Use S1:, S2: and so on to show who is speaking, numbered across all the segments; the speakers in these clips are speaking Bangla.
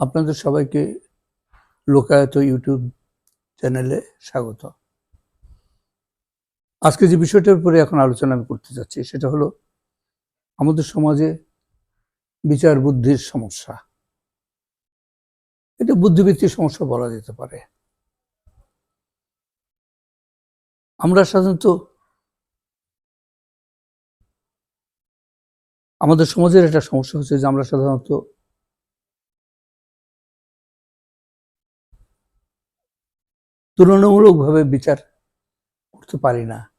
S1: আপনাদের সবাইকে লোকায়ত ইউটিউব চ্যানেলে স্বাগত। আজকে যে বিষয়টার উপরে এখন আলোচনা আমি করতে যাচ্ছি, সেটা হলো আমাদের সমাজে বিচার বুদ্ধির সমস্যা। এটা বুদ্ধিবৃত্তির সমস্যা বলা যেতে পারে। আমরা সাধারণত আমাদের সমাজের একটা সমস্যা হচ্ছে যে আমরা সাধারণত তুলনামূলকভাবে বিচার করতে পারি না।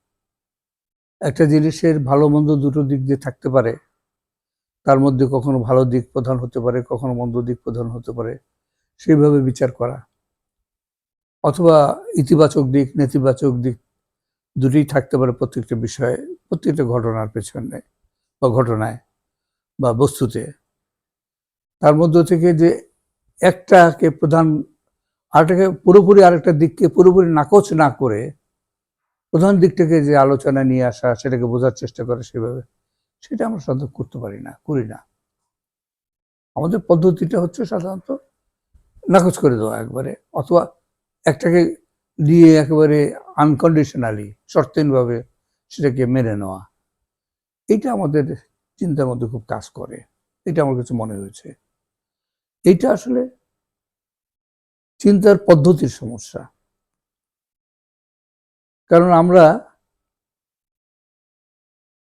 S1: একটা জিনিসের ভালো মন্দ দুটো দিক দিয়ে থাকতে পারে। তার মধ্যে কখনো ভালো দিক প্রধান হতে পারে, কখনো মন্দ দিক প্রধান হতে পারে। সেইভাবে বিচার করা। অথবা ইতিবাচক দিক, নেতিবাচক দিক দুটোই থাকতে পারে প্রত্যেকটা বিষয়ে, প্রত্যেকটা ঘটনার পেছনে বা ঘটনায় বা বস্তুতে। তার মধ্য থেকে যে একটাকে প্রধান আরেকটাকে পুরোপুরি আরেকটা দিককে পুরোপুরি নাকচ না করে প্রধান দিকটাকে যে আলোচনা নিয়ে আসা, সেটাকে বোঝার চেষ্টা করে সেভাবে, সেটা আমরা সাধারণত করতে পারি না, করি না। আমাদের পদ্ধতিটা হচ্ছে সাধারণত নাকচ করে দেওয়া একবারে, অথবা একটাকে দিয়ে একেবারে আনকন্ডিশনালি শর্তহীনভাবে সেটাকে মেনে নেওয়া। এটা আমাদের চিন্তার মধ্যে খুব কাজ করে, এটা আমার কাছে মনে হয়েছে। এটা আসলে চিন্তার পদ্ধতির সমস্যা। কারণ আমরা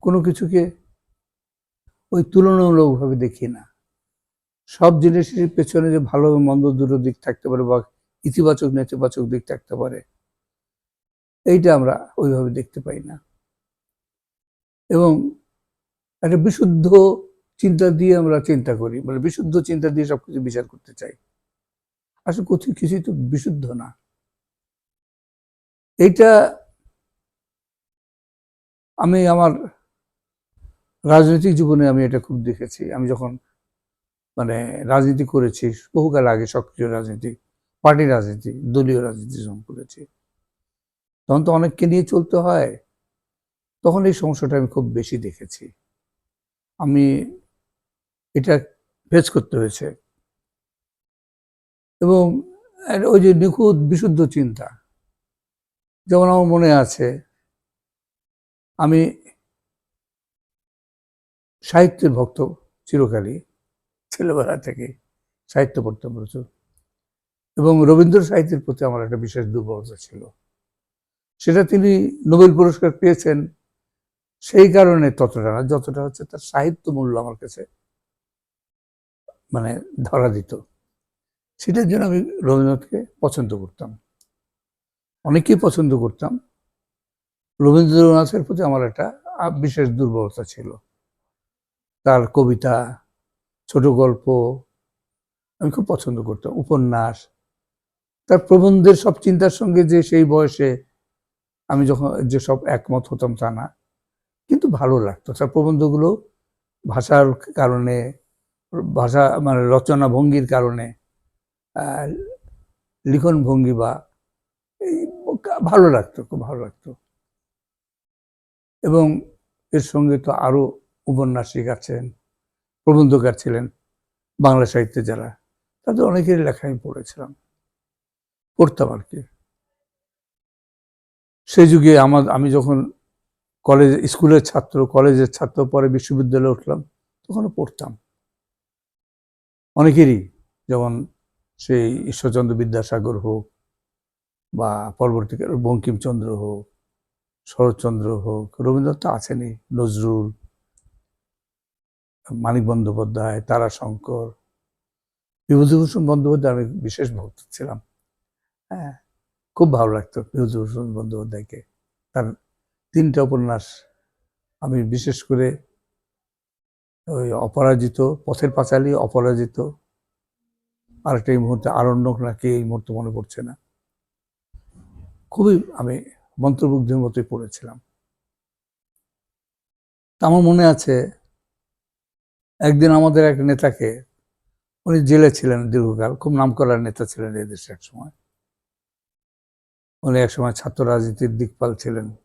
S1: কোনো কিছুকে ওই তুলনামূলকভাবে দেখি না। সব জিনিসের পেছনে যে ভালো মন্দ দুটো দিক থাকতে পারে বা ইতিবাচক, নেতিবাচক দিক থাকতে পারে, এইটা আমরা ওইভাবে দেখতে পাই না। এবং একটা বিশুদ্ধ চিন্তা দিয়ে আমরা চিন্তা করি মানে বিশুদ্ধ চিন্তা দিয়ে সবকিছু বিচার করতে চাই। আসলে কোথাও কিছুই তো বিশুদ্ধ না। এইটা আমি আমার রাজনৈতিক জীবনে আমি এটা খুব দেখেছি। আমি যখন মানে রাজনীতি করেছি, বহুকাল আগে সক্রিয় রাজনীতি, পার্টি রাজনীতি, দলীয় রাজনীতি যখন করেছি, তখন তো অনেককে নিয়ে চলতে হয়। তখন এই সমস্যাটা আমি খুব বেশি দেখেছি। আমি এটা ফেস করতে হয়েছে। এবং ওই যে নিখুঁত বিশুদ্ধ চিন্তা। যেমন আমার মনে আছে, আমি সাহিত্যের ভক্ত চিরকালই, ছেলেবেলা থেকে সাহিত্য পড়তাম প্রচুর। এবং রবীন্দ্র সাহিত্যের প্রতি আমার একটা বিশেষ দুর্বলতা ছিল। সেটা তিনি নোবেল পুরস্কার পেয়েছেন, সেই কারণে ততটা না, যতটা হচ্ছে তার সাহিত্য মূল্য আমার কাছে মানে ধরা দিত। সেটার জন্য আমি রবীন্দ্রনাথকে পছন্দ করতাম। অনেকেই পছন্দ করতাম। রবীন্দ্রনাথের প্রতি আমার একটা বিশেষ দুর্বলতা ছিল। তার কবিতা, ছোট গল্প আমি খুব পছন্দ করতাম, উপন্যাস। তার প্রবন্ধের সব চিন্তার সঙ্গে যে সেই বয়সে আমি যখন যে সব একমত হতাম তা না, কিন্তু ভালো লাগতো। তার প্রবন্ধগুলো ভাষার কারণে, ভাষা মানে রচনা ভঙ্গির কারণে লিখন ভঙ্গি বা এই ভালো লাগতো, খুব ভালো লাগতো। এবং এর সঙ্গে তো আরও উপন্যাসিক আছেন, প্রবন্ধকার ছিলেন বাংলা সাহিত্যে যারা, তাদের অনেকের লেখা আমি পড়েছিলাম, পড়তাম আর কি। সেই যুগে আমার, আমি যখন কলেজ, স্কুলের ছাত্র, কলেজের ছাত্র, পরে বিশ্ববিদ্যালয়ে উঠলাম, তখনও পড়তাম। অনেকেরই যেমন সেই ঈশ্বরচন্দ্র বিদ্যাসাগর হোক বা পরবর্তীকালে বঙ্কিমচন্দ্র হোক, শরৎচন্দ্র হোক, রবীন্দ্রনাথ তো আছেনই, নজরুল, মানিক বন্দ্যোপাধ্যায়, তারাশঙ্কর, বিভূতিভূষণ বন্দ্যোপাধ্যায় আমি বিশেষ ভক্ত ছিলাম। হ্যাঁ খুব ভালো লাগতো বিভূতিভূষণ বন্দ্যোপাধ্যায়কে। তার তিনটা উপন্যাস আমি বিশেষ করে ওই অপরাজিত, পথের পাঁচালী অপরাজিত আরেকটা এই মুহূর্তে আরণ্যক নাকি এই মুহূর্তে মনে পড়ছে না। খুবই আমি মন্ত্রমুগ্ধের মতোই পড়েছিলাম। আমার মনে আছে, একদিন আমাদের এক নেতাকে, উনি জেলে ছিলেন দীর্ঘকাল, খুব নাম করার নেতা ছিলেন এই দেশে এক সময়। উনি একসময় ছাত্র রাজনীতির দিকপাল ছিলেন,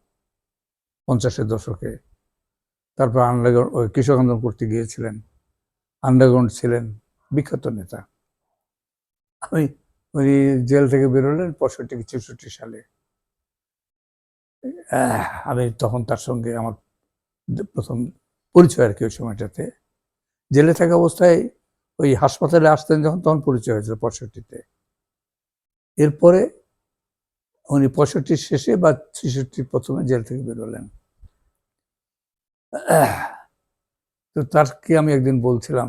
S1: পঞ্চাশের দশকে। তারপর আন্ডারগ্রাউন্ড ওই কৃষক আন্দোলন করতে গিয়েছিলেন। আন্ডারগ্রাউন্ড ছিলেন বিখ্যাত নেতা। আমি উনি জেল থেকে বেরোলেন পঁয়ষট্টি কি চৌষট্টি সালে। আমি তখন তার সঙ্গে আমার প্রথম পরিচয় আর কি ওই সময়টাতে। জেলে থাকা অবস্থায় ওই হাসপাতালে আসতেন যখন, তখন পরিচয় হয়েছিল পঁয়ষট্টিতে। এরপরে উনি পঁয়ষট্টির শেষে বা ছেষট্টির প্রথমে জেল থেকে বেরোলেন। তো তারকে আমি একদিন বলছিলাম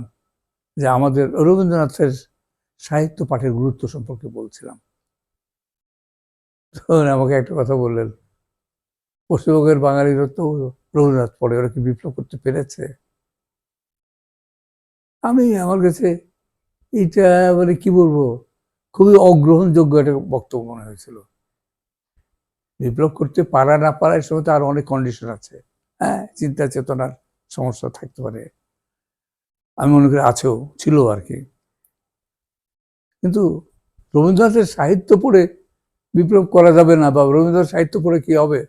S1: যে আমাদের রবীন্দ্রনাথের সাহিত্য পাঠের গুরুত্ব সম্পর্কে বলছিলাম। তখন আমাকে একটা কথা বললেন, পশ্চিমবঙ্গের বাঙালিরা তো রবীন্দ্রনাথ পড়ে ওরা কি বিপ্লব করতে পেরেছে? আমি আমার কাছে এটা মানে কি বলব, খুবই অগ্রহণযোগ্য একটা বক্তব্য মনে হয়েছিল। বিপ্লব করতে পারা না পারা এর সময় তো আরও অনেক কন্ডিশন আছে। হ্যাঁ চিন্তা চেতনার সমস্যা থাকতে পারে। আমি মনে করি আছেও ছিল আর কি। কিন্তু রবীন্দ্রনাথের সাহিত্য পড়ে বিপ্লব করা যাবে না বা রবীন্দ্রনাথ সাহিত্য পড়ে কি হবে?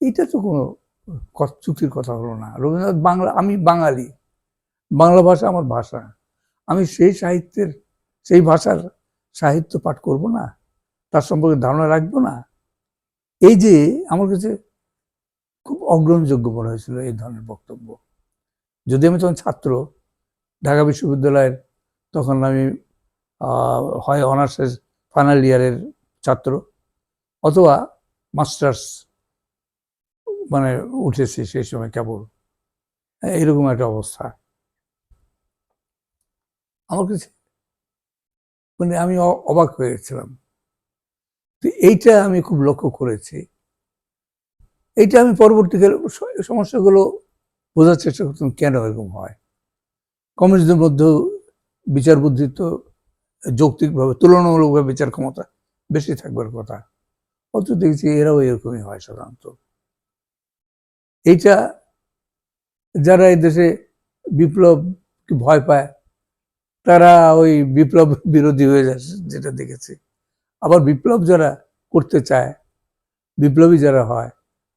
S1: এটা তো কোনো চুক্তির কথা হলো না। রবীন্দ্রনাথ বাংলা, আমি বাঙালি। বাংলা ভাষা আমার ভাষা। আমি সেই সাহিত্যের, সেই ভাষার সাহিত্য পাঠ করব না। তার সম্পর্কে ধারণা রাখব না। এই যে আমার কাছে খুব অগ্রহণযোগ্য মনে হয়েছিল এই ধরনের বক্তব্য। যদি আমি তখন ছাত্র, ঢাকা বিশ্ববিদ্যালয়ের, তখন আমি হয় অনার্সের ফাইনাল ইয়ারের ছাত্র অথবা মাস্টার্স মানে উঠেছি সেই সময় কেবল। হ্যাঁ, এরকম একটা অবস্থা। আমার কাছে মানে আমি অবাক হয়ে গেছিলাম। তো এইটা আমি খুব লক্ষ্য করেছি। এইটা আমি পরবর্তীকালে সমস্যাগুলো বোঝার চেষ্টা করতাম কেন এরকম হয়। কমিউনিস্টদের মধ্যেও বিচার বুদ্ধি তো যৌক্তিকভাবে, তুলনামূলকভাবে বিচার ক্ষমতা বেশি থাকবার কথা। অত দেখছি এরাও এরকমই হয় সাধারণত। এইটা যারা এই দেশে বিপ্লব ভয় পায়, তারা ওই বিপ্লব বিরোধী হয়ে যাচ্ছে যেটা দেখেছি। আবার বিপ্লব যারা করতে চায়, বিপ্লবী যারা হয়,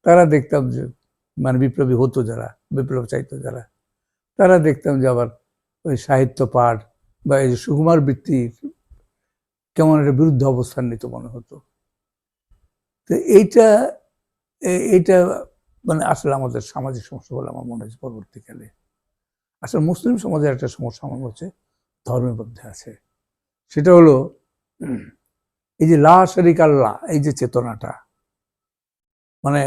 S1: তারা দেখতাম যে মানে বিপ্লবী হতো যারা, বিপ্লব চাইতো যারা, তারা দেখতাম যে আবার ওই সাহিত্য পাঠ বা এই সুকুমার বৃত্তির কেমন একটা বিরুদ্ধে অবস্থান নিতে মনে হতো। তো এইটা এইটা মানে আসলে আমাদের সামাজিক সমস্যা বলে আমার মনে হচ্ছে পরবর্তীকালে। আসলে মুসলিম সমাজের একটা সমস্যা আমার হচ্ছে, ধর্মের মধ্যে আছে। সেটা হলো, এই যে লা শরিক আল্লাহ, এই যে চেতনাটা মানে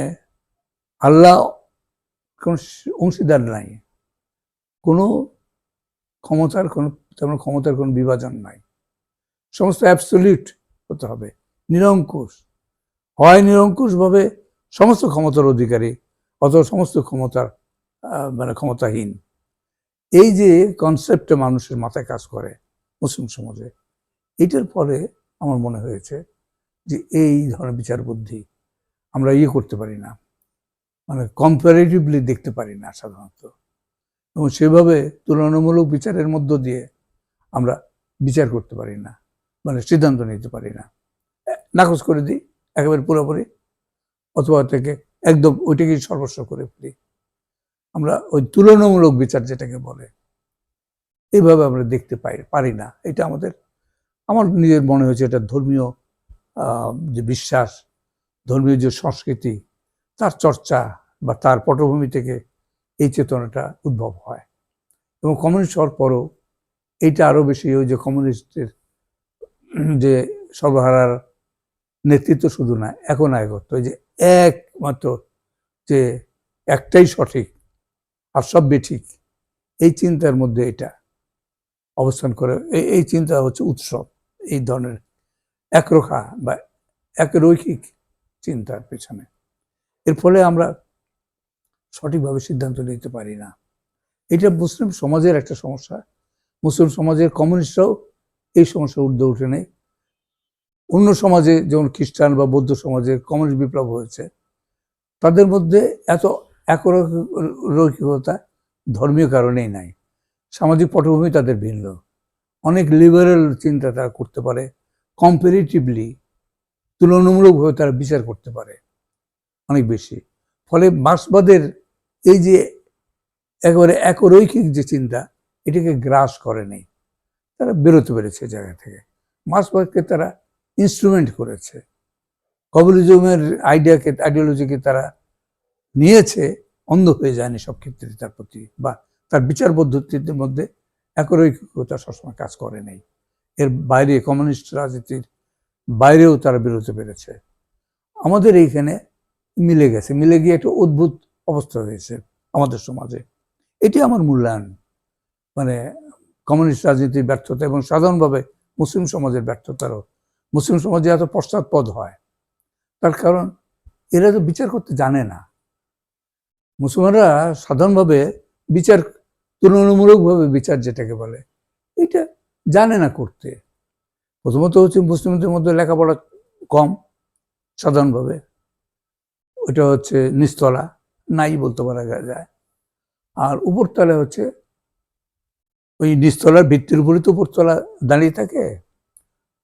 S1: আল্লাহ কোন অংশীদার নাই। কোনো ক্ষমতার কোনো, তেমন ক্ষমতার কোনো বিভাজন নাই। সমস্ত অ্যাবসলিউট হতে হবে, নিরঙ্কুশ। হয় নিরঙ্কুশভাবে সমস্ত ক্ষমতার অধিকারী অথবা সমস্ত ক্ষমতার মানে ক্ষমতাহীন। এই যে কনসেপ্টটা মানুষের মাথায় কাজ করে মুসলিম সমাজে, এটার পরে আমার মনে হয়েছে যে এই ধরনের বিচার বুদ্ধি আমরা ইয়ে করতে পারি না। মানে কম্পারেটিভলি দেখতে পারি না সাধারণত। এবং সেভাবে তুলনামূলক বিচারের মধ্য দিয়ে আমরা বিচার করতে পারি না মানে সিদ্ধান্ত নিতে পারি না। নাকচ করে দিই, একেবারে পুরোপুরি, অথবা থেকে একদম ওইটাকেই সর্বস্ব করে ফেলি। আমরা ওই তুলনামূলক বিচার যেটাকে বলে এইভাবে আমরা দেখতে পাই, পারি না। এটা আমাদের, আমার নিজের মনে হয়েছে এটা ধর্মীয় যে বিশ্বাস, ধর্মীয় যে সংস্কৃতি, তার চর্চা বা তার পটভূমি থেকে এই চেতনাটা উদ্ভব হয়। এবং কমিউনিস্ট হওয়ার পরও এইটা আরও বেশি ওই যে কমিউনিস্টের যে সর্বহারার নেতৃত্ব শুধু না, এখন ওই যে একমাত্র যে একটাই সঠিক আর সব বেঠিক এই চিন্তার মধ্যে এটা অবস্থান করে। এই- এই চিন্তা হচ্ছে উৎসব, এই ধরনের একরোখা বা একরৈখিক চিন্তার পেছনে। এর ফলে আমরা সঠিকভাবে সিদ্ধান্ত নিতে পারি না। এটা মুসলিম সমাজের একটা সমস্যা। মুসলিম সমাজের কমিউনিস্টরাও এই সমস্যা ঊর্ধ্বে উঠে নেই। অন্য সমাজে যেমন খ্রিস্টান বা বৌদ্ধ সমাজে কমিউনিস্ট বিপ্লব হয়েছে, তাদের মধ্যে এত একরৈখিকতা ধর্মীয় কারণেই নাই। সামাজিক পটভূমি তাদের ভিন্ন। অনেক লিবারেল চিন্তা তারা করতে পারে কম্পারেটিভলি তুলনামূলকভাবে তারা বিচার করতে পারে অনেক বেশি। ফলে মার্ক্সবাদের এই যে একেবারে একরৈখিক যে চিন্তা, এটাকে গ্রাস করেনি তারা বেরোতে পেরেছে জায়গা থেকে। মার্ক্সবাদকে তারা ইনস্ট্রুমেন্ট করেছে। কমিউনিজমের আইডিয়াকে আইডিওলজিকে তারা নিয়েছে, অন্ধ হয়ে যায়নি সব ক্ষেত্রে তার প্রতি বা তার বিচার পদ্ধতির মধ্যে একরৈকতা সবসময় কাজ করে নেই। এর বাইরে কমিউনিস্ট রাজনীতির বাইরেও তারা বেরোতে পেরেছে। আমাদের এইখানে মিলে গেছে। মিলে গিয়ে একটা অদ্ভুত অবস্থা হয়েছে আমাদের সমাজে। এটি আমার মূল্যায়ন। মানে কমিউনিস্ট রাজনীতির ব্যর্থতা এবং সাধারণভাবে মুসলিম সমাজের ব্যর্থতারও। মুসলিম সমাজে এত পশ্চাৎপদ হয়। তার কারণ এরা তো বিচার করতে জানে না। মুসলমানরা সাধারণভাবে বিচার, তুলনামূলকভাবে বিচার যেটাকে বলে, এটা জানে না করতে। প্রথমত হচ্ছে মুসলিমদের মধ্যে লেখাপড়া কম সাধারণভাবে। ওটা হচ্ছে নিচতলা। নাই বলতে পারা যায়। আর উপরতলা হচ্ছে ওই নিচতলার ভিত্তির উপরে তো উপরতলা দাঁড়িয়ে থাকে।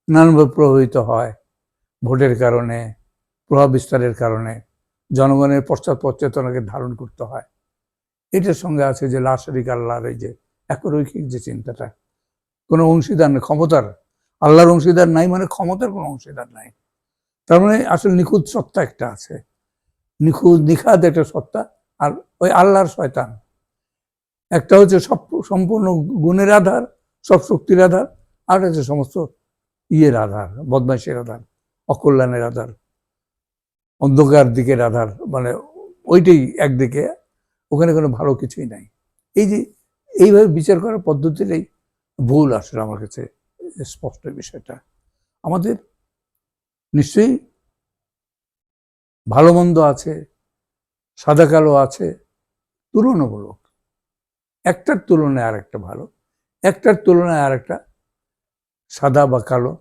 S1: নানানভাবে প্রভাবিত হয় ভোটের কারণে, প্রভাব বিস্তারের কারণে, জনগণের পশ্চাৎপদ চেতনাকে ধারণ করতে হয়। এটার সঙ্গে আছে যে লাশরিক আল্লাহর এই যে একরৈখিক যে চিন্তাটা, কোনো অংশীদার নেই, ক্ষমতার, আল্লাহর অংশীদার নাই মানে ক্ষমতার কোনো অংশীদার নাই। তার মানে আসলে নিখুঁত সত্তা একটা আছে। নিখুঁত নিখাদ একটা সত্তা আর ওই আল্লাহর শয়তান। একটা হচ্ছে সব সম্পূর্ণ গুণের আধার, সব শক্তির আধার, আর হচ্ছে সমস্ত ইয়ের আধার, বদমাইশের আধার, অকল্যাণের আধার, অন্ধকার দিকের আধার মানে ওইটাই একদিকে, ওখানে কোনো ভালো কিছুই নাই। এই যে এইভাবে বিচার করার পদ্ধতিটাই ভুল আসলে আমার কাছে স্পষ্ট বিষয়টা। আমাদের নিশ্চয়ই ভালো মন্দ আছে সাদা কালো আছে, তুলনামূলক। একটার তুলনায় আর একটা ভালো, একটার তুলনায় আর একটা সাদা বা কালো,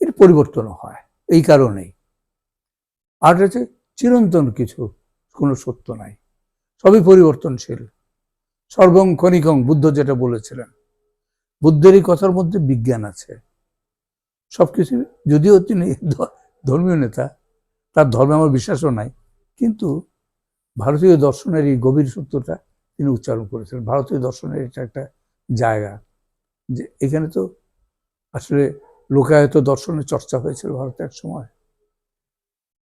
S1: এর পরিবর্তন হয়, এই কারণেই। আর হচ্ছে চিরন্তন কিছু, কোনো সত্য নাই, সবই পরিবর্তনশীল। সর্বং ক্ষণিকং বুদ্ধ যেটা বলেছিলেন বুদ্ধের এই কথার মধ্যে বিজ্ঞান আছে। সবকিছু যদিও তিনি ধর্মীয় নেতা তার ধর্মে আমার বিশ্বাসও নাই। কিন্তু ভারতীয় দর্শনের এই গভীর সত্যটা তিনি উচ্চারণ করেছিলেন ভারতীয় দর্শনের এটা একটা জায়গা যে এখানে তো আসলে লোকায়ত দর্শনের চর্চা হয়েছিল ভারতে এক সময়।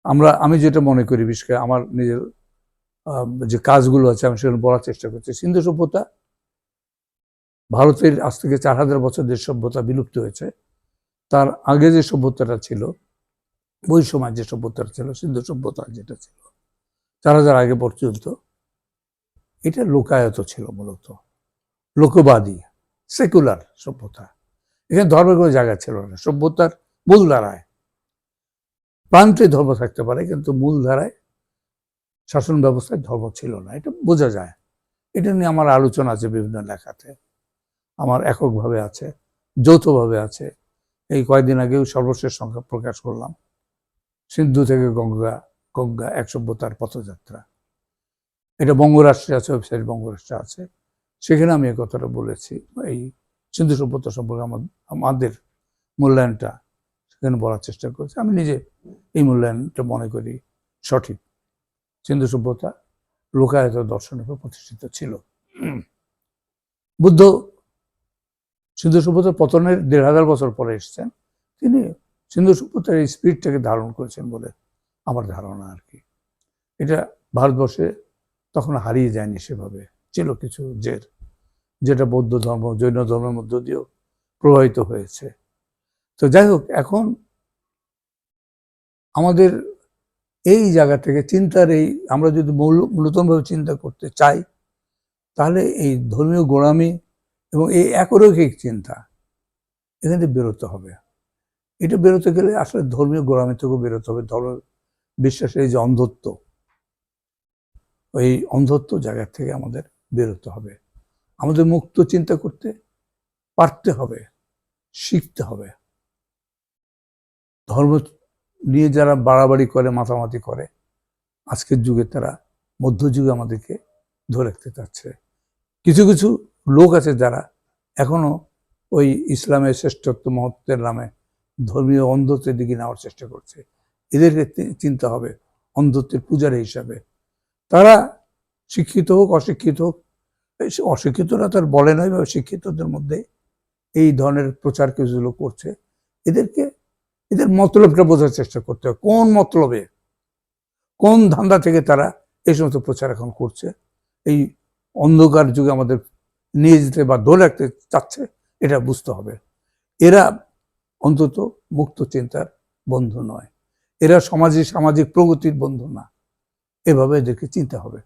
S1: আমরা, আমি যেটা মনে করি, বিশেষ করে আমার নিজের যে কাজগুলো আছে, আমি সেগুলো বলার চেষ্টা করছি। সিন্ধু সভ্যতা ভারতের আজ থেকে চার হাজার বছর যে সভ্যতা বিলুপ্ত হয়েছে, তার আগে যে সভ্যতাটা ছিল ওই সময় যে সভ্যতাটা ছিল, সিন্ধু সভ্যতা যেটা ছিল, চার হাজার আগে পর্যন্ত, এটা লোকায়ত ছিল মূলত। লোকবাদী, সেকুলার সভ্যতা। এখানে ধর্মের কোনো জায়গা ছিল না। সভ্যতার মূল ধারায় প্রান্তে ধর্ম থাকতে পারে, কিন্তু মূল ধারায় শাসন ব্যবস্থায় ধর্ম ছিল না। এটা বোঝা যায়। এটা নিয়ে আমার আলোচনা আছে বিভিন্ন লেখাতে। আমার এককভাবে আছে, যৌথভাবে আছে। এই কয়েকদিন আগেও সর্বশেষ সংখ্যা প্রকাশ করলাম। সিন্ধু থেকে গঙ্গা গঙ্গা এক সভ্যতার পথযাত্রা। এটা বঙ্গরাষ্ট্রে আছে, ওয়েবসাইট বঙ্গরাষ্ট্রে আছে। সেখানে আমি এই কথাটা বলেছি, এই সিন্ধু সভ্যতা সম্পর্কে আমাদের মূল্যায়নটা সেখানে বলার চেষ্টা করেছি। আমি নিজে এই মূল্যায়নটা মনে করি সঠিক। সিন্ধু সভ্যতা লোকায়ত দর্শনের প্রতিষ্ঠিত ছিল। বুদ্ধ সিন্ধু সভ্যতার পতনের দেড় হাজার বছর পরে এসছেন। তিনি সিন্ধু সভ্যতার এই স্পিরিটটাকে ধারণ করেছেন বলে আমার ধারণা আর কি। এটা ভারতবর্ষে তখন হারিয়ে যায়নি সেভাবে, ছিল কিছু জের, যেটা বৌদ্ধ ধর্ম, জৈন ধর্মের মধ্য দিয়েও প্রভাবিত হয়েছে। তো যাই হোক, এখন আমাদের এই জায়গা থেকে চিন্তার এই, আমরা যদি মূল মূলতনভাবে চিন্তা করতে চাই, তাহলে এই ধর্মীয় গোড়ামি এবং এই একরৈখিক চিন্তা এখান থেকে বেরোতে হবে। এটা বেরোতে গেলে আসলে ধর্মীয় গোড়ামি থেকেও বেরোতে হবে। ধর্ম বিশ্বাসের এই যে অন্ধত্ব, ওই অন্ধত্ব জায়গা থেকে আমাদের বেরোতে হবে। আমাদের মুক্ত চিন্তা করতে পারতে হবে, শিখতে হবে। ধর্ম নিয়ে যারা বাড়াবাড়ি করে, মাতামাতি করে, আজকের যুগে তারা মধ্যযুগে আমাদেরকে ধরে রাখতে চাচ্ছে। কিছু কিছু লোক আছে যারা এখনও ওই ইসলামের শ্রেষ্ঠত্ব মহত্বের নামে ধর্মীয় অন্ধত্বের দিকে নেওয়ার চেষ্টা করছে। এদেরকে চিন্তা হবে অন্ধত্বের পূজারী হিসাবে। তারা শিক্ষিত হোক, অশিক্ষিত হোক অশিক্ষিতরা তার বলে নয় বা শিক্ষিতদের মধ্যে এই ধরনের প্রচার কিছুগুলো করছে। এদেরকে, এদের মতলবটা বোঝার চেষ্টা করতে হবে। কোন মতলবে? কোন ধান্দা থেকে তারা এই সমস্ত প্রচার এখন করছে? এই অন্ধকার যুগে আমাদের নিয়ে যেতে বা ধরে রাখতে চাচ্ছে, এটা বুঝতে হবে। এরা অন্তত মুক্ত চিন্তার বন্ধু নয়। এরা সমাজে সামাজিক প্রগতির বন্ধু না। এভাবে এদেরকে চিন্তা হবে।